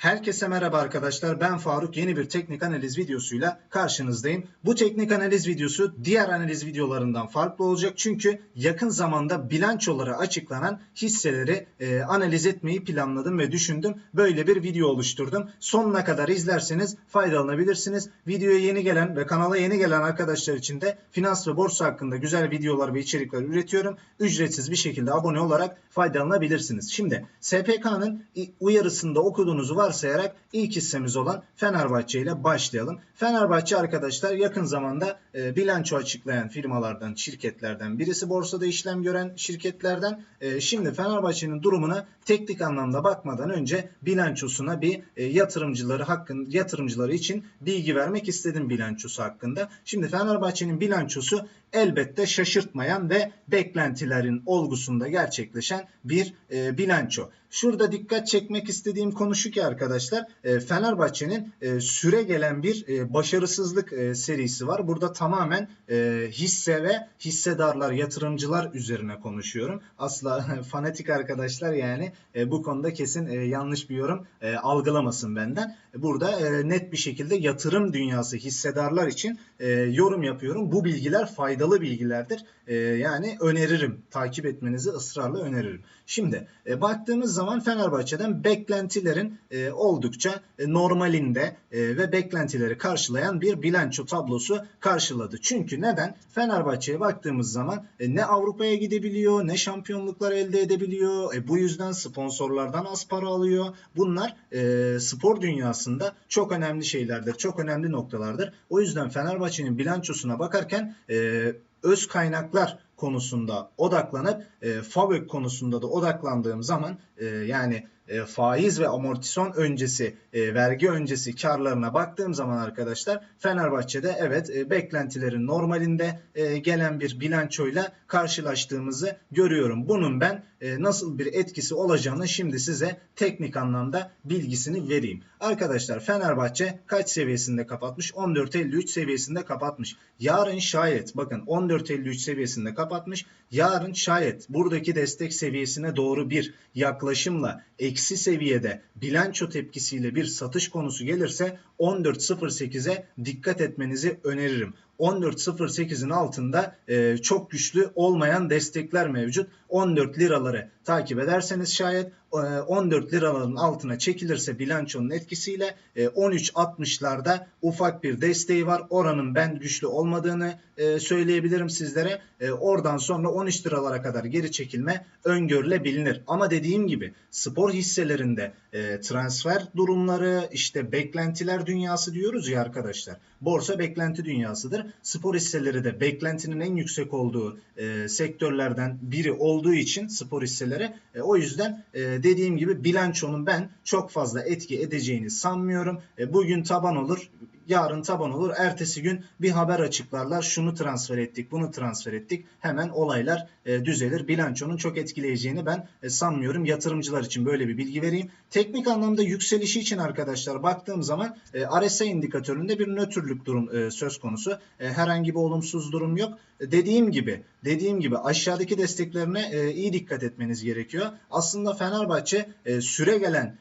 Herkese merhaba arkadaşlar. Ben Faruk. Yeni bir teknik analiz videosuyla karşınızdayım. Bu teknik analiz videosu diğer analiz videolarından farklı olacak. Çünkü yakın zamanda bilançoları açıklanan hisseleri e, analiz etmeyi planladım ve düşündüm. Böyle bir video oluşturdum. Sonuna kadar izlerseniz faydalanabilirsiniz. Videoya yeni gelen ve kanala yeni gelen arkadaşlar için de finans ve borsa hakkında güzel videolar ve içerikler üretiyorum. Ücretsiz bir şekilde abone olarak faydalanabilirsiniz. Şimdi SPK'nın uyarısında okuduğunuzu varsayarak ilk hissemiz olan Fenerbahçe ile başlayalım. Fenerbahçe arkadaşlar yakın zamanda e, bilanço açıklayan firmalardan, şirketlerden birisi borsada işlem gören şirketlerden. E, şimdi Fenerbahçe'nin durumuna teknik anlamda bakmadan önce bilançosuna bir e, yatırımcıları hakkın yatırımcıları için bilgi vermek istedim bilançosu hakkında. Şimdi Fenerbahçe'nin bilançosu elbette şaşırtmayan ve beklentilerin olgusunda gerçekleşen bir e, bilanço. Şurada dikkat çekmek istediğim konu şu ki arkadaşlar e, Fenerbahçe'nin e, süre gelen bir e, başarısızlık e, serisi var. Burada tamamen e, hisse ve hissedarlar, yatırımcılar üzerine konuşuyorum. Asla fanatik arkadaşlar yani e, bu konuda kesin e, yanlış bir yorum e, algılamasın benden. Burada e, net bir şekilde yatırım dünyası hissedarlar için e, yorum yapıyorum. Bu bilgiler faydalı bilgilerdir. E, yani öneririm. Takip etmenizi ısrarla öneririm. Şimdi e, baktığımız zaman Fenerbahçe'den beklentilerin e, oldukça e, normalinde e, ve beklentileri karşılayan bir bilanço tablosu karşıladı. Çünkü neden? Fenerbahçe'ye baktığımız zaman e, ne Avrupa'ya gidebiliyor ne şampiyonluklar elde edebiliyor. E, bu yüzden sponsorlardan az para alıyor. Bunlar e, spor dünyasında çok önemli şeylerdir. Çok önemli noktalardır. O yüzden Fenerbahçe'nin bilançosuna bakarken e, öz kaynaklar konusunda odaklanıp e, FAVÖK konusunda da odaklandığım zaman e, yani e, faiz ve amortisyon öncesi e, vergi öncesi karlarına baktığım zaman arkadaşlar Fenerbahçe'de evet e, beklentilerin normalinde gelen bir bilançoyla karşılaştığımızı görüyorum. Bunun ben nasıl bir etkisi olacağını şimdi size teknik anlamda bilgisini vereyim. Arkadaşlar Fenerbahçe kaç seviyesinde kapatmış? 14.53 seviyesinde kapatmış. Yarın şayet bakın 14.53 seviyesinde kapatmış. Yarın şayet buradaki destek seviyesine doğru bir yaklaşımla eksi seviyede bilanço tepkisiyle bir satış konusu gelirse 14.08'e dikkat etmenizi öneririm. 14.08'in altında e, çok güçlü olmayan destekler mevcut. 14 liraları takip ederseniz şayet 14 liraların altına çekilirse bilançonun etkisiyle e, 13.60'larda ufak bir desteği var. Oranın ben güçlü olmadığını e, söyleyebilirim sizlere. E, oradan sonra 13 liralara kadar geri çekilme öngörülebilir. Ama dediğim gibi spor hisselerinde e, transfer durumları işte beklentiler dünyası diyoruz ya arkadaşlar. Borsa beklenti dünyasıdır. Spor hisseleri de beklentinin en yüksek olduğu e, sektörlerden biri olduğu için spor hisseleri e, o yüzden e, dediğim gibi bilançonun ben çok fazla etki edeceğini sanmıyorum. E, bugün taban olur yarın taban olur. Ertesi gün bir haber açıklarlar. Şunu transfer ettik, bunu transfer ettik. Hemen olaylar e, düzelir. Bilançonun çok etkileyeceğini ben e, sanmıyorum. Yatırımcılar için böyle bir bilgi vereyim. Teknik anlamda yükselişi için arkadaşlar baktığım zaman e, RSI indikatöründe bir nötrlük durum e, söz konusu. E, herhangi bir olumsuz durum yok. E, dediğim gibi, dediğim gibi aşağıdaki desteklerine e, iyi dikkat etmeniz gerekiyor. Aslında Fenerbahçe e, süre gelen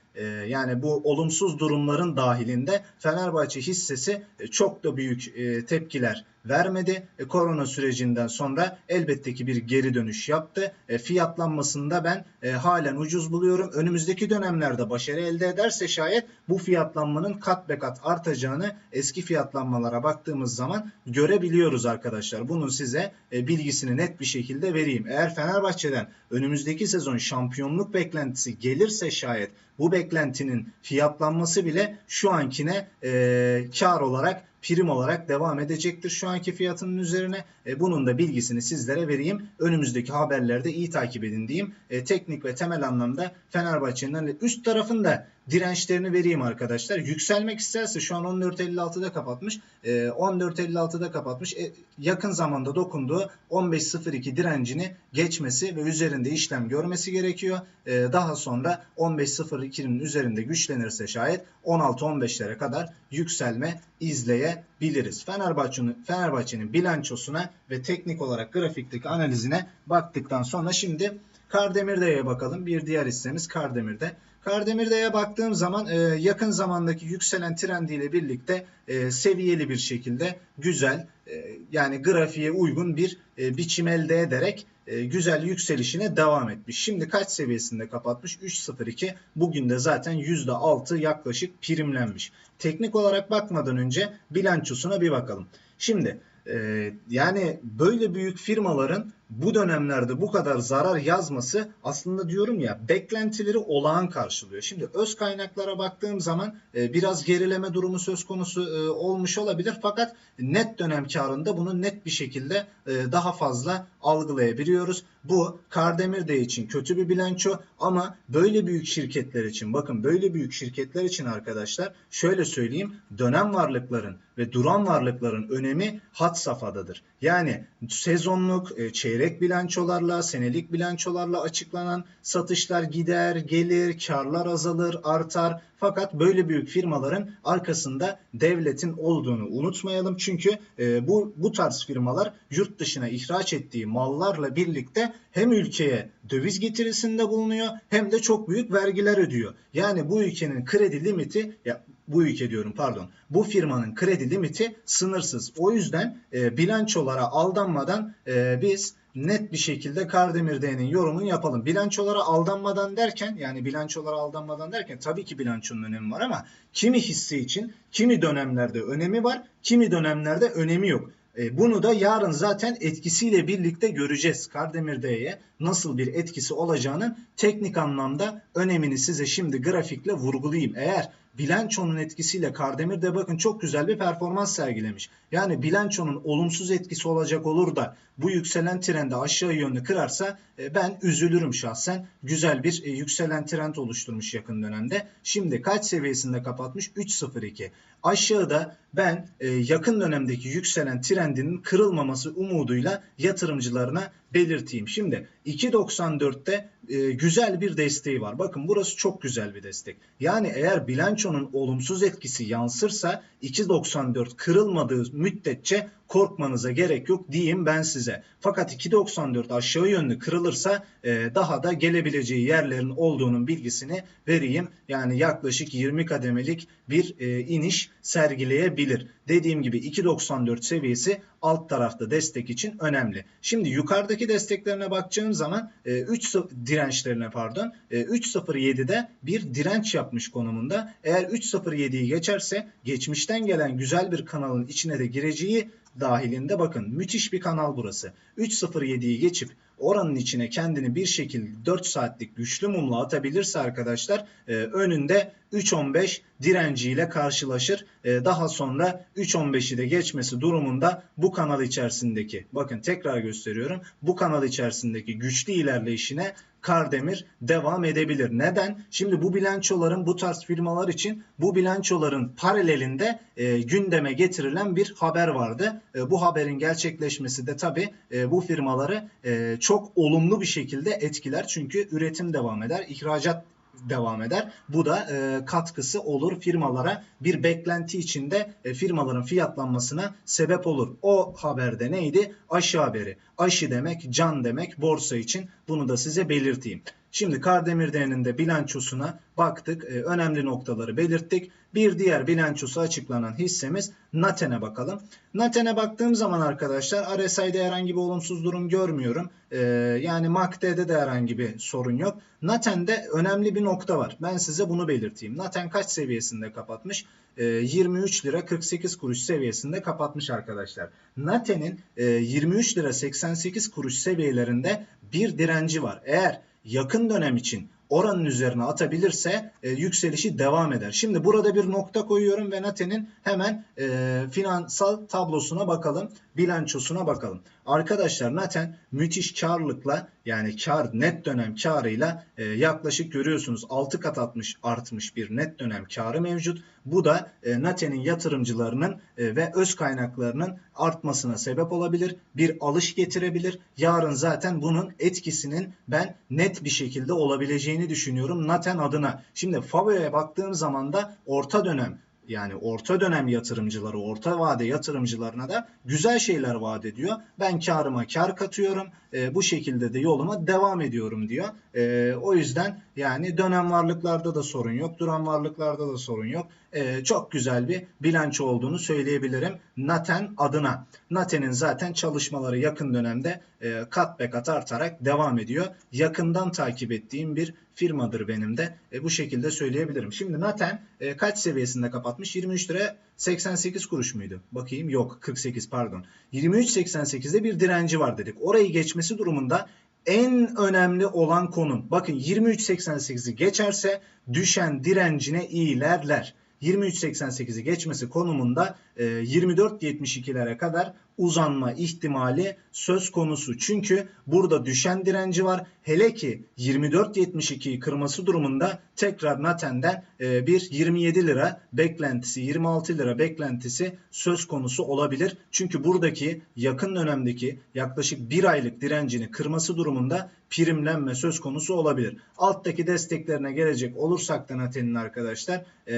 yani bu olumsuz durumların dahilinde Fenerbahçe hissesi e, çok da büyük e, tepkiler vermedi. E, korona sürecinden sonra elbette ki bir geri dönüş yaptı. E, fiyatlanmasında ben e, halen ucuz buluyorum. Önümüzdeki dönemlerde başarı elde ederse şayet bu fiyatlanmanın kat be kat artacağını eski fiyatlanmalara baktığımız zaman görebiliyoruz arkadaşlar. Bunun size e, bilgisini net bir şekilde vereyim. Eğer Fenerbahçe'den önümüzdeki sezon şampiyonluk beklentisi gelirse şayet bu beklentinin fiyatlanması bile şu ankine e, kar olarak prim olarak devam edecektir şu anki fiyatının üzerine. E, bunun da bilgisini sizlere vereyim. Önümüzdeki haberlerde iyi takip edin diyeyim. E, teknik ve temel anlamda Fenerbahçe'nin hani üst tarafında dirençlerini vereyim arkadaşlar. Yükselmek isterse şu an 14.56'da kapatmış. E, 14.56'da kapatmış. E, yakın zamanda dokunduğu 15.02 direncini geçmesi ve üzerinde işlem görmesi gerekiyor. E, daha sonra 15.02'nin üzerinde güçlenirse şayet 16-15'lere kadar yükselme izleyebiliriz. Fenerbahçe'nin Fenerbahçe'nin bilançosuna ve teknik olarak grafikteki analizine baktıktan sonra şimdi Kardemir'de'ye bakalım. Bir diğer hissemiz Kardemir'de. Kardemir'de'ye baktığım zaman e, yakın zamandaki yükselen trendiyle birlikte e, seviyeli bir şekilde güzel e, yani grafiğe uygun bir e, biçim elde ederek e, güzel yükselişine devam etmiş. Şimdi kaç seviyesinde kapatmış? 3.02. Bugün de zaten %6 yaklaşık primlenmiş. Teknik olarak bakmadan önce bilançosuna bir bakalım. Şimdi e, yani böyle büyük firmaların bu dönemlerde bu kadar zarar yazması aslında diyorum ya beklentileri olağan karşılıyor. Şimdi öz kaynaklara baktığım zaman e, biraz gerileme durumu söz konusu e, olmuş olabilir fakat net dönem karında bunu net bir şekilde e, daha fazla algılayabiliyoruz. Bu Kardemir'de için kötü bir bilanço ama böyle büyük şirketler için bakın böyle büyük şirketler için arkadaşlar şöyle söyleyeyim dönem varlıkların ve duran varlıkların önemi hat safhadadır. Yani sezonluk, e, çeyrek bilançolarla, senelik bilançolarla açıklanan satışlar gider, gelir, karlar azalır, artar. Fakat böyle büyük firmaların arkasında devletin olduğunu unutmayalım. Çünkü e, bu bu tarz firmalar yurt dışına ihraç ettiği mallarla birlikte hem ülkeye döviz getirisinde bulunuyor hem de çok büyük vergiler ödüyor. Yani bu ülkenin kredi limiti ya bu ülke diyorum pardon. Bu firmanın kredi limiti sınırsız. O yüzden e, bilançolara aldanmadan e, biz net bir şekilde Kardemir D'nin yorumunu yapalım. Bilançolara aldanmadan derken yani bilançolara aldanmadan derken tabii ki bilançonun önemi var ama kimi hisse için kimi dönemlerde önemi var, kimi dönemlerde önemi yok. E, bunu da yarın zaten etkisiyle birlikte göreceğiz. Kardemir D'ye nasıl bir etkisi olacağını teknik anlamda önemini size şimdi grafikle vurgulayayım. Eğer bilançonun etkisiyle Kardemir de bakın çok güzel bir performans sergilemiş. Yani bilançonun olumsuz etkisi olacak olur da bu yükselen trendi aşağı yönlü kırarsa e, ben üzülürüm şahsen. Güzel bir e, yükselen trend oluşturmuş yakın dönemde. Şimdi kaç seviyesinde kapatmış? 3.02. Aşağıda ben e, yakın dönemdeki yükselen trendinin kırılmaması umuduyla yatırımcılarına belirteyim. Şimdi 2.94'te e, güzel bir desteği var. Bakın burası çok güzel bir destek. Yani eğer bilançonun olumsuz etkisi yansırsa 2.94 kırılmadığı müddetçe korkmanıza gerek yok diyeyim ben size. Fakat 2.94 aşağı yönlü kırılırsa e, daha da gelebileceği yerlerin olduğunun bilgisini vereyim. Yani yaklaşık 20 kademelik bir e, iniş sergileyebilir. Dediğim gibi 2.94 seviyesi alt tarafta destek için önemli. Şimdi yukarıdaki desteklerine bakacağım zaman e, 3 dirençlerine pardon e, 3.07'de bir direnç yapmış konumunda. Eğer 3.07'yi geçerse geçmişten gelen güzel bir kanalın içine de gireceği dahilinde bakın müthiş bir kanal burası. 3.07'yi geçip oranın içine kendini bir şekilde 4 saatlik güçlü mumla atabilirse arkadaşlar e, önünde 3.15 direnciyle karşılaşır. E, daha sonra 3.15'i de geçmesi durumunda bu kanal içerisindeki bakın tekrar gösteriyorum bu kanal içerisindeki güçlü ilerleyişine Kardemir devam edebilir. Neden? Şimdi bu bilançoların bu tarz firmalar için bu bilançoların paralelinde e, gündeme getirilen bir haber vardı. E, bu haberin gerçekleşmesi de tabi e, bu firmaları e, çok olumlu bir şekilde etkiler. Çünkü üretim devam eder, ihracat devam eder. Bu da e, katkısı olur firmalara bir beklenti içinde e, firmaların fiyatlanmasına sebep olur. O haberde neydi? Aşı haberi. Aşı demek can demek borsa için bunu da size belirteyim. Şimdi Kardemir Değer'inin bilançosuna baktık. E, önemli noktaları belirttik. Bir diğer bilançosu açıklanan hissemiz Naten'e bakalım. Naten'e baktığım zaman arkadaşlar RSI'de herhangi bir olumsuz durum görmüyorum. E, yani MACD'de de herhangi bir sorun yok. Naten'de önemli bir nokta var. Ben size bunu belirteyim. Naten kaç seviyesinde kapatmış? E, 23 lira 48 kuruş seviyesinde kapatmış arkadaşlar. Naten'in e, 23 lira 88 kuruş seviyelerinde bir direnci var. Eğer yakın dönem için oranın üzerine atabilirse e, yükselişi devam eder. Şimdi burada bir nokta koyuyorum ve Nate'nin hemen e, finansal tablosuna bakalım, bilançosuna bakalım. Arkadaşlar Naten müthiş karlılıkla yani kar net dönem karıyla e, yaklaşık görüyorsunuz 6 kat atmış artmış bir net dönem karı mevcut. Bu da e, Naten'in yatırımcılarının e, ve öz kaynaklarının artmasına sebep olabilir. Bir alış getirebilir. Yarın zaten bunun etkisinin ben net bir şekilde olabileceğini düşünüyorum Naten adına. Şimdi Favo'ya baktığım zaman da orta dönem yani orta dönem yatırımcıları, orta vade yatırımcılarına da güzel şeyler vaat ediyor. Ben karıma kar katıyorum. E, bu şekilde de yoluma devam ediyorum diyor. E, o yüzden yani dönem varlıklarda da sorun yok. Duran varlıklarda da sorun yok. E, çok güzel bir bilanço olduğunu söyleyebilirim. Naten adına. Naten'in zaten çalışmaları yakın dönemde e, kat be kat artarak devam ediyor. Yakından takip ettiğim bir firmadır benim de. E, bu şekilde söyleyebilirim. Şimdi Naten e, kaç seviyesinde kapatmış? 23 lira 88 kuruş muydu? Bakayım yok 48 pardon. 23.88'de bir direnci var dedik. Orayı geçmesi durumunda en önemli olan konum. Bakın 23.88'i geçerse düşen direncine ilerler. 23.88'i geçmesi konumunda e, 24.72'lere kadar uzanma ihtimali söz konusu. Çünkü burada düşen direnci var. Hele ki 24.72'yi kırması durumunda tekrar Naten'den e, bir 27 lira beklentisi, 26 lira beklentisi söz konusu olabilir. Çünkü buradaki yakın dönemdeki yaklaşık bir aylık direncini kırması durumunda primlenme söz konusu olabilir. Alttaki desteklerine gelecek olursak da Naten'in arkadaşlar e,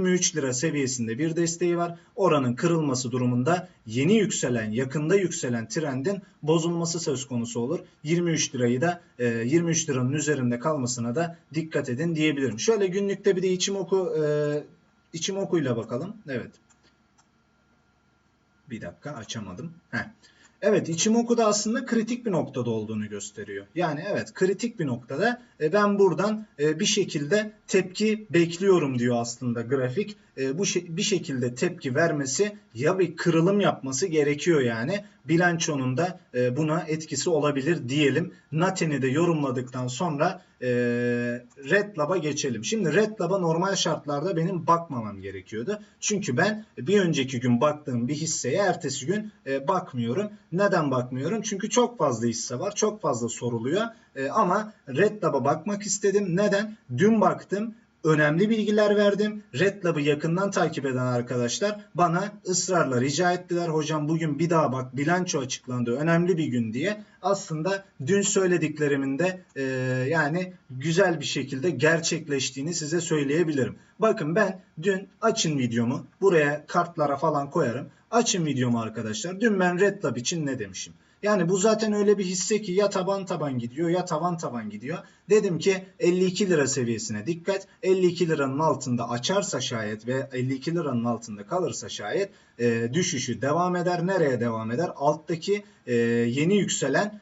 23 lira seviyesinde bir desteği var. Oranın kırılması durumunda yeni yükselen, yakında yükselen trendin bozulması söz konusu olur. 23 lirayı da e, 23 liranın üzerinde kalmasına da dikkat edin diyebilirim. Şöyle günlükte bir de içim oku e, içim okuyla bakalım. Evet. Bir dakika açamadım. Heh. Evet içim da aslında kritik bir noktada olduğunu gösteriyor. Yani evet kritik bir noktada e, ben buradan e, bir şekilde tepki bekliyorum diyor aslında grafik. E, bu bir şekilde tepki vermesi ya bir kırılım yapması gerekiyor yani. Bilançonun da e, buna etkisi olabilir diyelim. Naten'i de yorumladıktan sonra e, Red Lab'a geçelim. Şimdi Red Lab'a normal şartlarda benim bakmamam gerekiyordu. Çünkü ben bir önceki gün baktığım bir hisseye ertesi gün e, bakmıyorum. Neden bakmıyorum? Çünkü çok fazla hisse var. Çok fazla soruluyor. E, ama Red Lab'a bakmak istedim. Neden? Dün baktım önemli bilgiler verdim. Red Lab'ı yakından takip eden arkadaşlar bana ısrarla rica ettiler. Hocam bugün bir daha bak bilanço açıklandı önemli bir gün diye. Aslında dün söylediklerimin de e, yani güzel bir şekilde gerçekleştiğini size söyleyebilirim. Bakın ben dün açın videomu buraya kartlara falan koyarım. Açın videomu arkadaşlar. Dün ben Red Lab için ne demişim? Yani bu zaten öyle bir hisse ki ya taban taban gidiyor ya tavan taban gidiyor. Dedim ki 52 lira seviyesine dikkat. 52 liranın altında açarsa şayet ve 52 liranın altında kalırsa şayet e, düşüşü devam eder. Nereye devam eder? Alttaki e, yeni yükselen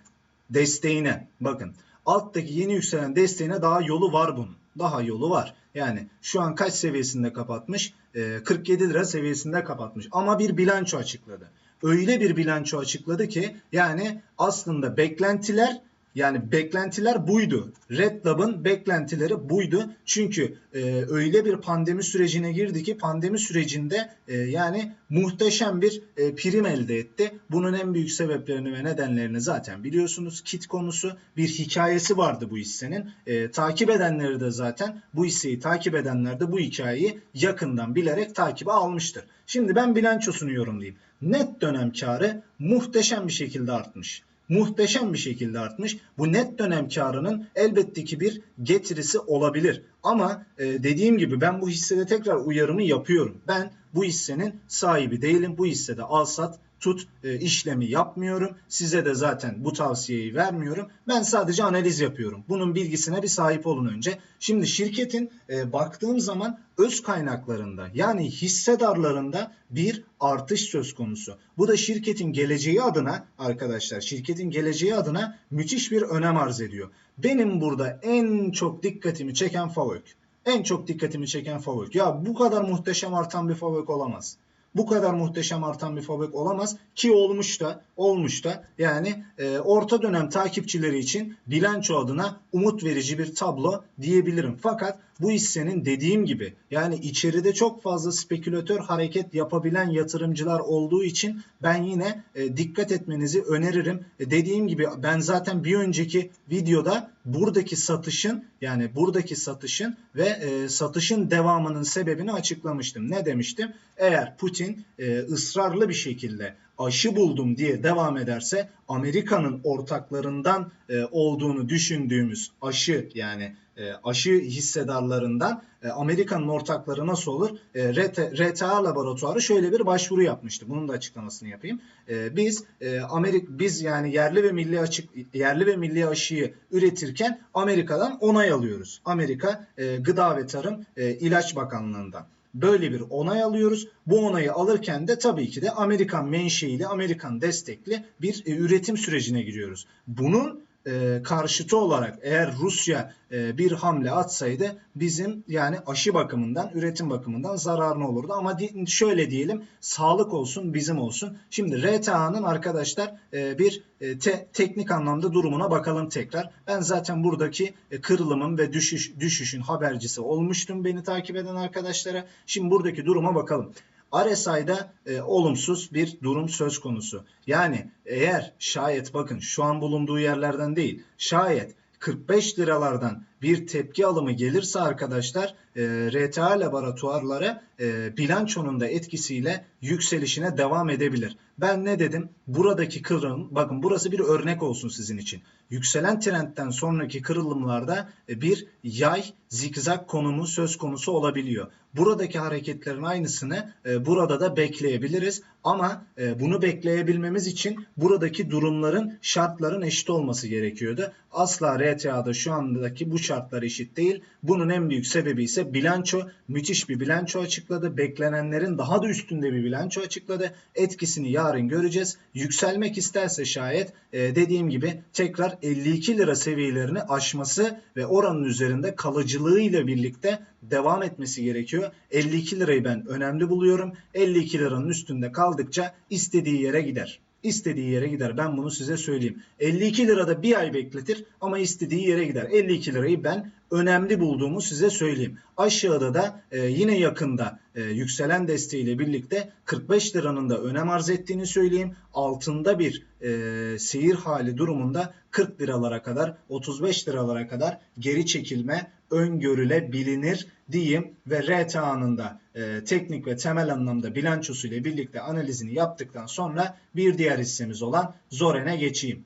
desteğine. Bakın alttaki yeni yükselen desteğine daha yolu var bunun. Daha yolu var. Yani şu an kaç seviyesinde kapatmış? E, 47 lira seviyesinde kapatmış. Ama bir bilanço açıkladı öyle bir bilanço açıkladı ki yani aslında beklentiler yani beklentiler buydu. Red Lab'ın beklentileri buydu. Çünkü e, öyle bir pandemi sürecine girdi ki pandemi sürecinde e, yani muhteşem bir e, prim elde etti. Bunun en büyük sebeplerini ve nedenlerini zaten biliyorsunuz. Kit konusu bir hikayesi vardı bu hissenin. E, takip edenleri de zaten bu hisseyi takip edenler de bu hikayeyi yakından bilerek takibe almıştır. Şimdi ben bilançosunu yorumlayayım. Net dönem karı muhteşem bir şekilde artmış muhteşem bir şekilde artmış. Bu net dönem karının elbette ki bir getirisi olabilir. Ama e, dediğim gibi ben bu hissede tekrar uyarımı yapıyorum. Ben bu hissenin sahibi değilim. Bu hissede al sat tut e, işlemi yapmıyorum. Size de zaten bu tavsiyeyi vermiyorum. Ben sadece analiz yapıyorum. Bunun bilgisine bir sahip olun önce. Şimdi şirketin e, baktığım zaman öz kaynaklarında yani hissedarlarında bir artış söz konusu. Bu da şirketin geleceği adına arkadaşlar şirketin geleceği adına müthiş bir önem arz ediyor. Benim burada en çok dikkatimi çeken Favök. En çok dikkatimi çeken Favök. Ya bu kadar muhteşem artan bir Favök olamaz bu kadar muhteşem artan bir fabrik olamaz ki olmuş da olmuş da yani e, orta dönem takipçileri için bilanço adına umut verici bir tablo diyebilirim. Fakat bu hissenin dediğim gibi yani içeride çok fazla spekülatör hareket yapabilen yatırımcılar olduğu için ben yine e, dikkat etmenizi öneririm. E, dediğim gibi ben zaten bir önceki videoda buradaki satışın yani buradaki satışın ve e, satışın devamının sebebini açıklamıştım. Ne demiştim? Eğer Putin e, ısrarlı bir şekilde aşı buldum diye devam ederse Amerika'nın ortaklarından e, olduğunu düşündüğümüz aşı yani e, aşı hissedarlarından e, Amerika'nın ortakları nasıl olur? E, RT, RTA laboratuvarı şöyle bir başvuru yapmıştı. Bunun da açıklamasını yapayım. E, biz e, Amerik biz yani yerli ve milli açık yerli ve milli aşıyı üretirken Amerika'dan onay alıyoruz. Amerika e, Gıda ve Tarım e, İlaç Bakanlığı'ndan. Böyle bir onay alıyoruz. Bu onayı alırken de tabii ki de Amerikan menşeili, Amerikan destekli bir e, üretim sürecine giriyoruz. Bunun e, karşıtı olarak eğer Rusya e, bir hamle atsaydı bizim yani aşı bakımından, üretim bakımından zararına olurdu. Ama di- şöyle diyelim sağlık olsun bizim olsun. Şimdi RTA'nın arkadaşlar e, bir e, te- teknik anlamda durumuna bakalım tekrar. Ben zaten buradaki e, kırılımın ve düşüş düşüşün habercisi olmuştum beni takip eden arkadaşlara. Şimdi buradaki duruma bakalım. RSI'da e, olumsuz bir durum söz konusu. Yani eğer şayet bakın şu an bulunduğu yerlerden değil şayet 45 liralardan bir tepki alımı gelirse arkadaşlar e, RTA laboratuvarları e, bilançonun da etkisiyle yükselişine devam edebilir. Ben ne dedim? Buradaki kırılım, bakın burası bir örnek olsun sizin için. Yükselen trendten sonraki kırılımlarda e, bir yay zikzak konumu söz konusu olabiliyor. Buradaki hareketlerin aynısını e, burada da bekleyebiliriz. Ama e, bunu bekleyebilmemiz için buradaki durumların şartların eşit olması gerekiyordu. Asla RTA'da şu andaki bu şartlar eşit değil. Bunun en büyük sebebi ise bilanço. Müthiş bir bilanço açıkladı. Beklenenlerin daha da üstünde bir bilanço açıkladı. Etkisini yarın göreceğiz. Yükselmek isterse şayet e, dediğim gibi tekrar 52 lira seviyelerini aşması ve oranın üzerinde kalıcılığıyla birlikte devam etmesi gerekiyor. 52 lirayı ben önemli buluyorum. 52 liranın üstünde kaldıkça istediği yere gider. İstediği yere gider. Ben bunu size söyleyeyim. 52 lirada bir ay bekletir ama istediği yere gider. 52 lirayı ben önemli bulduğumu size söyleyeyim. Aşağıda da e, yine yakında e, yükselen desteğiyle birlikte 45 liranın da önem arz ettiğini söyleyeyim. Altında bir e, seyir hali durumunda 40 liralara kadar 35 liralara kadar geri çekilme öngörülebilir diyeyim ve RTA'nın da e, teknik ve temel anlamda bilançosu ile birlikte analizini yaptıktan sonra bir diğer hissemiz olan Zoren'e geçeyim.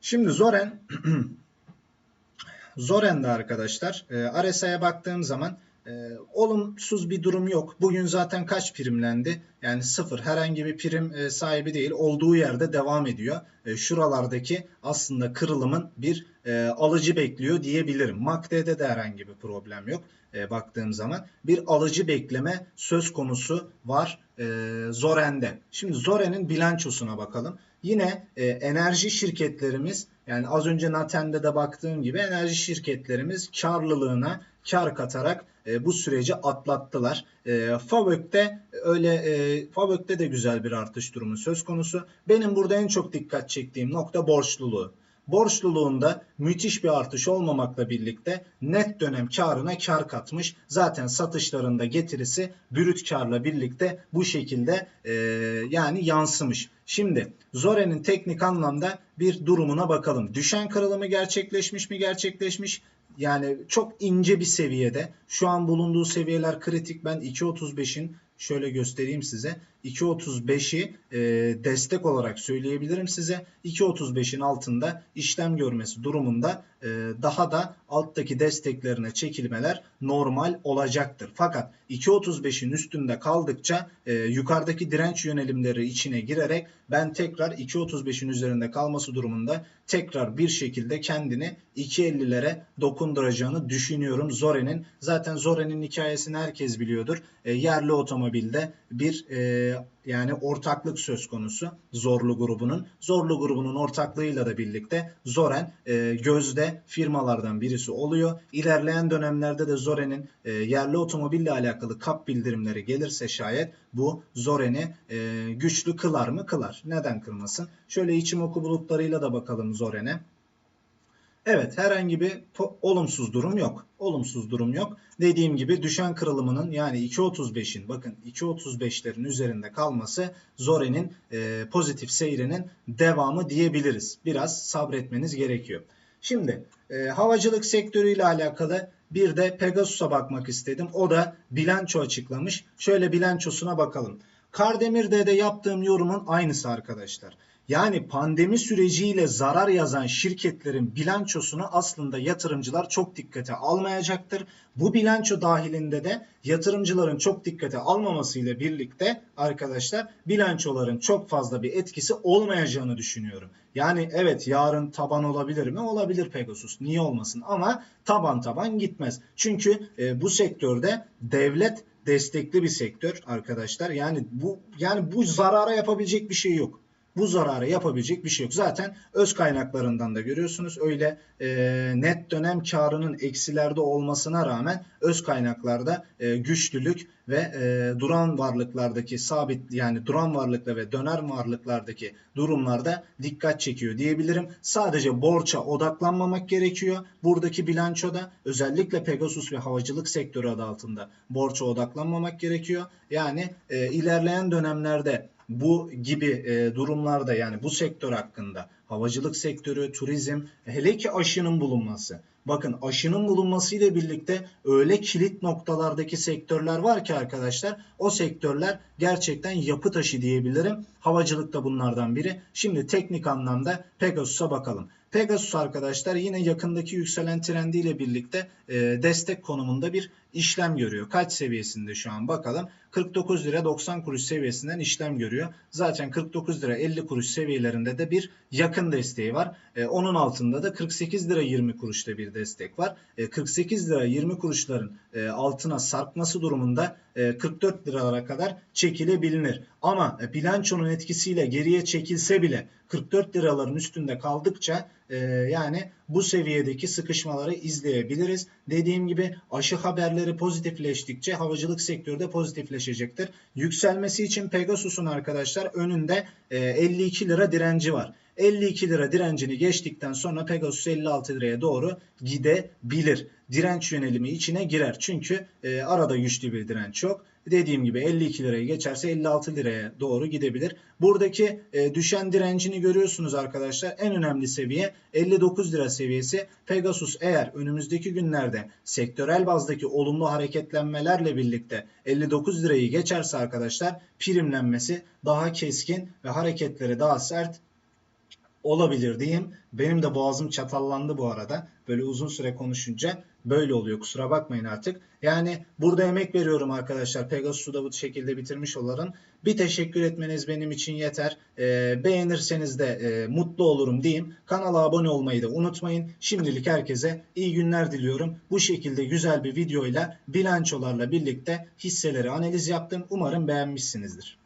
Şimdi Zoren Zoren'de arkadaşlar e, RSI'ye baktığım zaman e, olumsuz bir durum yok. Bugün zaten kaç primlendi? Yani sıfır herhangi bir prim e, sahibi değil. Olduğu yerde devam ediyor. E, şuralardaki aslında kırılımın bir e, alıcı bekliyor diyebilirim. MACD'de de herhangi bir problem yok. E, baktığım zaman bir alıcı bekleme söz konusu var e, Zoren'de. Şimdi Zoren'in bilançosuna bakalım. Yine e, enerji şirketlerimiz yani az önce Naten'de de baktığım gibi enerji şirketlerimiz karlılığına kar katarak e, bu süreci atlattılar. E, Favök'te öyle e, Favök'te de güzel bir artış durumu söz konusu. Benim burada en çok dikkat çektiğim nokta borçluluğu. Borçluluğunda müthiş bir artış olmamakla birlikte net dönem karına kar katmış. Zaten satışlarında getirisi brüt karla birlikte bu şekilde e, yani yansımış. Şimdi Zore'nin teknik anlamda bir durumuna bakalım. Düşen kırılımı gerçekleşmiş mi gerçekleşmiş? Yani çok ince bir seviyede. Şu an bulunduğu seviyeler kritik. Ben 2.35'in şöyle göstereyim size. 2.35'i e, destek olarak söyleyebilirim size. 2.35'in altında işlem görmesi durumunda e, daha da alttaki desteklerine çekilmeler normal olacaktır. Fakat 2.35'in üstünde kaldıkça e, yukarıdaki direnç yönelimleri içine girerek ben tekrar 2.35'in üzerinde kalması durumunda tekrar bir şekilde kendini 2.50'lere dokunduracağını düşünüyorum Zore'nin. Zaten Zore'nin hikayesini herkes biliyordur. E, yerli otomobilde bir e, yani ortaklık söz konusu Zorlu grubunun. Zorlu grubunun ortaklığıyla da birlikte Zoren e, gözde firmalardan birisi oluyor. İlerleyen dönemlerde de Zoren'in e, yerli otomobille alakalı kap bildirimleri gelirse şayet bu Zoren'i e, güçlü kılar mı? Kılar. Neden kılmasın? Şöyle içim oku bulutlarıyla da bakalım Zoren'e. Evet herhangi bir olumsuz durum yok. Olumsuz durum yok. Dediğim gibi düşen kırılımının yani 2.35'in bakın 2.35'lerin üzerinde kalması Zore'nin e, pozitif seyrinin devamı diyebiliriz. Biraz sabretmeniz gerekiyor. Şimdi e, havacılık sektörüyle alakalı bir de Pegasus'a bakmak istedim. O da bilanço açıklamış. Şöyle bilançosuna bakalım. Kardemir'de de yaptığım yorumun aynısı arkadaşlar. Yani pandemi süreciyle zarar yazan şirketlerin bilançosunu aslında yatırımcılar çok dikkate almayacaktır. Bu bilanço dahilinde de yatırımcıların çok dikkate almamasıyla birlikte arkadaşlar bilançoların çok fazla bir etkisi olmayacağını düşünüyorum. Yani evet yarın taban olabilir mi? Olabilir Pegasus. Niye olmasın? Ama taban taban gitmez. Çünkü e, bu sektörde devlet destekli bir sektör arkadaşlar. Yani bu yani bu zarara yapabilecek bir şey yok bu zararı yapabilecek bir şey yok. Zaten öz kaynaklarından da görüyorsunuz. Öyle e, net dönem karının eksilerde olmasına rağmen öz kaynaklarda e, güçlülük ve e, duran varlıklardaki sabit yani duran varlıkla ve döner varlıklardaki durumlarda dikkat çekiyor diyebilirim. Sadece borça odaklanmamak gerekiyor. Buradaki bilançoda özellikle Pegasus ve havacılık sektörü adı altında borça odaklanmamak gerekiyor. Yani e, ilerleyen dönemlerde bu gibi durumlarda yani bu sektör hakkında havacılık sektörü, turizm, hele ki aşının bulunması. Bakın aşının bulunması ile birlikte öyle kilit noktalardaki sektörler var ki arkadaşlar o sektörler gerçekten yapı taşı diyebilirim. Havacılık da bunlardan biri. Şimdi teknik anlamda Pegasus'a bakalım. Pegasus arkadaşlar yine yakındaki yükselen trendiyle birlikte e, destek konumunda bir işlem görüyor. Kaç seviyesinde şu an bakalım. 49 lira 90 kuruş seviyesinden işlem görüyor. Zaten 49 lira 50 kuruş seviyelerinde de bir yakın desteği var. E, onun altında da 48 lira 20 kuruşta bir destek var. E, 48 lira 20 kuruşların e, altına sarkması durumunda e, 44 liralara kadar çekilebilir. Ama e, bilançonun etkisiyle geriye çekilse bile 44 liraların üstünde kaldıkça e, yani bu seviyedeki sıkışmaları izleyebiliriz. Dediğim gibi aşı haberleri pozitifleştikçe havacılık sektörü de pozitifleşecektir. Yükselmesi için Pegasus'un arkadaşlar önünde e, 52 lira direnci var. 52 lira direncini geçtikten sonra Pegasus 56 liraya doğru gidebilir. Direnç yönelimi içine girer. Çünkü e, arada güçlü bir direnç yok. Dediğim gibi 52 lirayı geçerse 56 liraya doğru gidebilir. Buradaki e, düşen direncini görüyorsunuz arkadaşlar. En önemli seviye 59 lira seviyesi. Pegasus eğer önümüzdeki günlerde sektörel bazdaki olumlu hareketlenmelerle birlikte 59 lirayı geçerse arkadaşlar primlenmesi daha keskin ve hareketleri daha sert olabilir diyeyim. Benim de boğazım çatallandı bu arada. Böyle uzun süre konuşunca böyle oluyor. Kusura bakmayın artık. Yani burada emek veriyorum arkadaşlar. Pegasus'u da bu şekilde bitirmiş olalım. Bir teşekkür etmeniz benim için yeter. Ee, beğenirseniz de e, mutlu olurum diyeyim. Kanala abone olmayı da unutmayın. Şimdilik herkese iyi günler diliyorum. Bu şekilde güzel bir videoyla bilançolarla birlikte hisseleri analiz yaptım. Umarım beğenmişsinizdir.